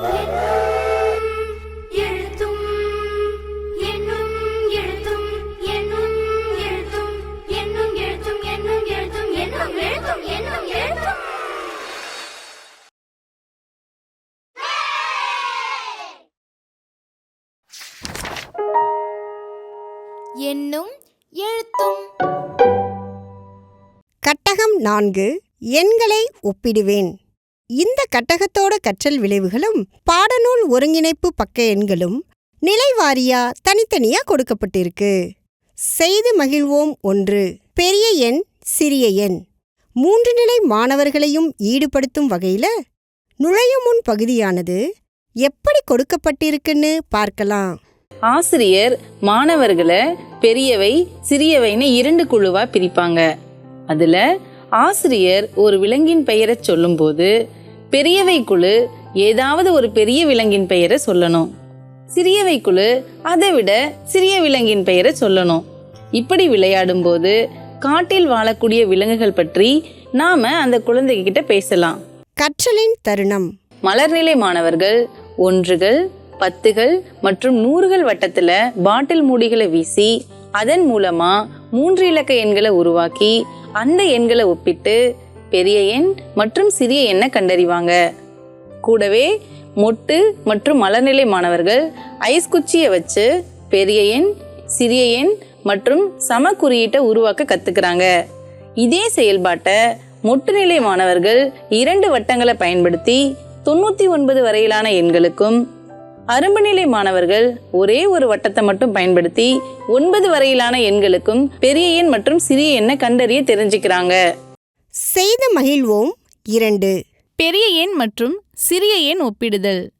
என்னும் எழுத்தும் கட்டகம் நான்கு எண்களை ஒப்பிடுவேன். இந்த கட்டகத்தோட கற்றல் விளைவுகளும் பாடநூல் ஒருங்கிணைப்பு பக்க எண்களும் நிலைவாரியா தனித்தனியா கொடுக்கப்பட்டிருக்கு. செய்து மகிழ்வோம் ஒன்று. பெரிய எண் சிறிய எண். மூன்று நிலை மாணவர்களையும் ஈடுபடுத்தும் வகையில நுழையும் முன் பகுதியானது எப்படி கொடுக்கப்பட்டிருக்குன்னு பார்க்கலாம். ஆசிரியர் மாணவர்களை பெரியவை சிறியவைன்னு இரண்டு குழுவா பிரிப்பாங்க. அதுல ஆசிரியர் ஒரு விலங்கின் பெயரை சொல்லும்போது பெரியவை குழு ஏதாவது ஒரு பெரிய விலங்கின் பெயரை சொல்லணும். சிறியவை குழு அதை விட சிறிய விலங்கின் பெயரை சொல்லணும். இப்படி விளையாடும்போது காட்டில் வாழக்கூடிய விலங்குகள் பற்றி நாம அந்த குழந்தைகிட்ட பேசலாம். கற்றலின் தருணம். மலர்நிலை மாணவர்கள் ஒன்றுகள் பத்துகள் மற்றும் நூறுகள் வட்டத்துல பாட்டில் மூடிகளை வீசி அதன் மூலமா மூன்று இலக்க எண்களை உருவாக்கி அந்த எண்களை ஒப்பிட்டு பெரிய எண் மற்றும் சிறிய எண்ணை கண்டறிவாங்க. கூடவே மொட்டு மற்றும் மலர்நிலை மாணவர்கள் ஐஸ் குச்சியை வச்சு பெரிய எண் சிறிய எண் மற்றும் சம குறியீட்டை உருவாக்க கத்துக்கிறாங்க. இதே செயல்பாட்டை மொட்டுநிலை மாணவர்கள் இரண்டு வட்டங்களை பயன்படுத்தி தொண்ணூத்தி ஒன்பது வரையிலான எண்களுக்கும் அரும்புநிலை மாணவர்கள் ஒரே ஒரு வட்டத்தை மட்டும் பயன்படுத்தி ஒன்பது வரையிலான எண்களுக்கும் பெரிய எண் மற்றும் சிறிய எண்ணை கண்டறிய தெரிஞ்சுக்கிறாங்க. செய்து மகிழ்வோம். இரண்டு. பெரிய எண் மற்றும் சிறிய எண் ஒப்பிடுதல்.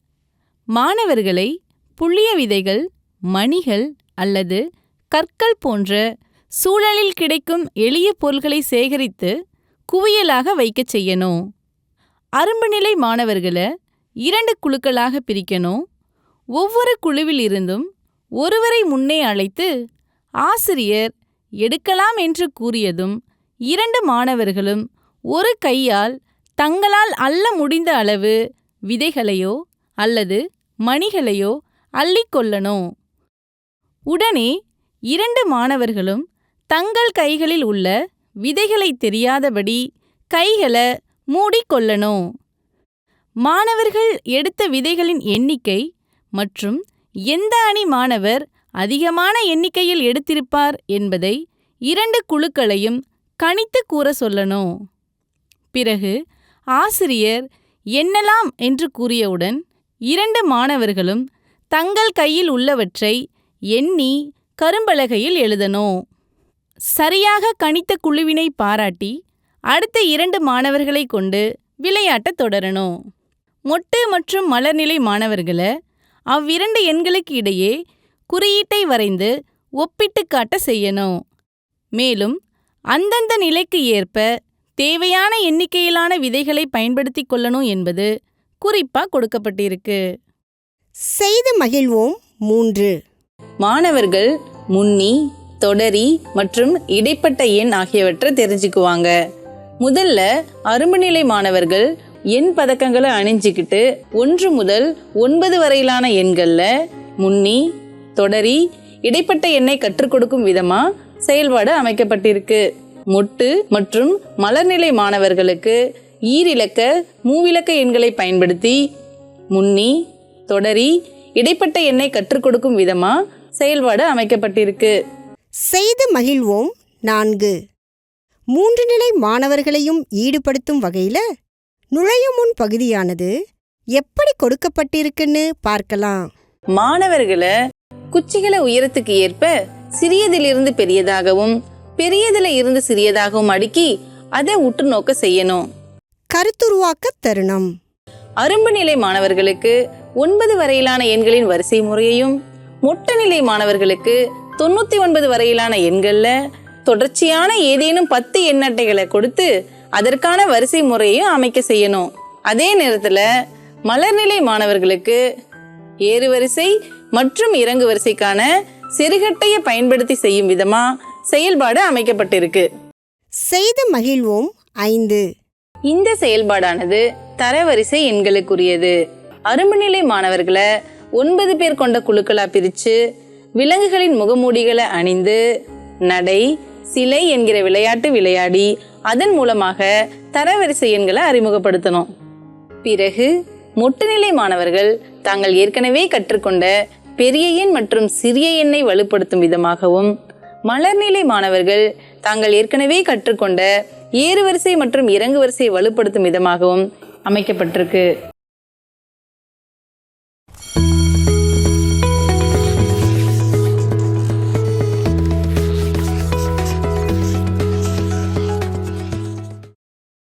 மாணவர்களை புள்ளிய விதைகள் மணிகள் அல்லது கற்கள் போன்ற சூழலில் கிடைக்கும் எளிய பொருள்களை சேகரித்து குவியலாக வைக்கச் செய்யணும். அரும்புநிலை மாணவர்களை இரண்டு குழுக்களாக பிரிக்கணும். ஒவ்வொரு குழுவில் இருந்தும் ஒருவரை முன்னே அழைத்து ஆசிரியர் எடுக்கலாம் என்று கூறியதும் இரண்டு மாணவர்களும் ஒரு கையால் தங்களால் அள்ள முடிந்த அளவு விதைகளையோ அல்லது மணிகளையோ அள்ளிக்கொள்ளணும் உடனே இரண்டு மாணவர்களும் தங்கள் கைகளில் உள்ள விதைகளை தெரியாதபடி கைகளை மூடிக்கொள்ளணும் மாணவர்கள் எடுத்த விதைகளின் எண்ணிக்கை மற்றும் எந்த அணி மாணவர் அதிகமான எண்ணிக்கையில் எடுத்திருப்பார் என்பதை இரண்டு குழுக்களையும் கணித்து கூற சொல்லணும். பிறகு ஆசிரியர் எண்ணலாம் என்று கூறியவுடன் இரண்டு மாணவர்களும் தங்கள் கையில் உள்ளவற்றை எண்ணி கரும்பலகையில் எழுதணும் சரியாக கணித்த குழுவினை பாராட்டி அடுத்த இரண்டு மாணவர்களை கொண்டு விளையாட்டத் தொடரணும் மொட்டு மற்றும் மலர்நிலை மாணவர்களை அவ்விரண்டு எண்களுக்கு இடையே குறியீட்டை வரைந்து ஒப்பிட்டு காட்ட செய்யணும் மேலும் அந்தந்த நிலைக்கு ஏற்ப தேவையான எண்ணிக்கையிலான விதைகளை பயன்படுத்தி கொள்ளணும் என்பது குறிப்பா கொடுக்கப்பட்டிருக்கு. செய்து மகிழ்வோம் மூன்று. மாணவர்கள் முன்னி தொடரி மற்றும் இடைப்பட்ட எண் ஆகியவற்றை தெரிஞ்சுக்குவாங்க. முதல்ல அரும்புநிலை மாணவர்கள் எண் பதக்கங்களை அணிஞ்சுக்கிட்டு ஒன்று முதல் ஒன்பது வரையிலான எண்கள்ல முன்னி தொடரி இடைப்பட்ட எண்ணை கற்றுக் கொடுக்கும் விதமா செயல்பாடு அமைக்கப்பட்டிருக்கு. மொட்டு மற்றும் மலர்நிலை மாணவர்களுக்கு ஈரிலக்க மூவிலக்க எண்களை பயன்படுத்தி முன்னி தொடரி இடைப்பட்ட எண்ணை கற்றுக் கொடுக்கும் விதமா செயல்பாடு அமைக்கப்பட்டிருக்கு. செய்து மகிழ்வோம் நான்கு. மூன்று நிலை மாணவர்களையும் ஈடுபடுத்தும் வகையில நுழையும் முன் பகுதியானது எப்படி கொடுக்கப்பட்டிருக்குன்னு பார்க்கலாம். மாணவர்களை குச்சிகளை உயரத்துக்கு ஏற்ப சிறியதிலிருந்து பெரியதாகவும் பெரியதுல இருந்து சிறியதாகவும் அடுக்கி அதை உற்று நோக்க செய்யணும். கருத்துருவாக்க தருணம். அரும்பு நிலை மாணவர்களுக்கு ஒன்பது வரையிலான எண்களின் வரிசை முறையையும் மொட்டை நிலை மாணவர்களுக்கு தொண்ணூத்தி ஒன்பது வரையிலான எண்கள்ல தொடர்ச்சியான ஏதேனும் பத்து எண்ணட்டைகளை கொடுத்து அதற்கான வரிசை முறையையும் அமைக்க செய்யணும். அதே நேரத்துல மலர்நிலை மாணவர்களுக்கு ஏறு வரிசை மற்றும் இறங்கு வரிசைக்கான செருகட்டையை பயன்படுத்தி செய்யும் விதமா செயல்பாடு அமைக்கப்பட்டிருக்கு. செய்து மகிழ்வோம். ஐந்து. இந்த செயல்பாடானது தரவரிசை எண்களுக்குரியது. அரும்புநிலை மாணவர்களை ஒன்பது பேர் கொண்ட குழுக்களா பிரித்து விலங்குகளின் முகமூடிகளை அணிந்து நடை சிலை என்கிற விளையாட்டு விளையாடி அதன் மூலமாக தரவரிசை எண்களை அறிமுகப்படுத்தணும். பிறகு மொட்டுநிலை மாணவர்கள் தாங்கள் ஏற்கனவே கற்றுக்கொண்ட பெரிய எண் மற்றும் சிறிய எண்ணை வலுப்படுத்தும் விதமாகவும் மலர்நிலை மாணவர்கள் தாங்கள் ஏற்கனவே கற்றுக்கொண்ட ஏறு வரிசை மற்றும் இறங்கு வரிசையை வலுப்படுத்தும் விதமாகவும் அமைக்கப்பட்டிருக்கு.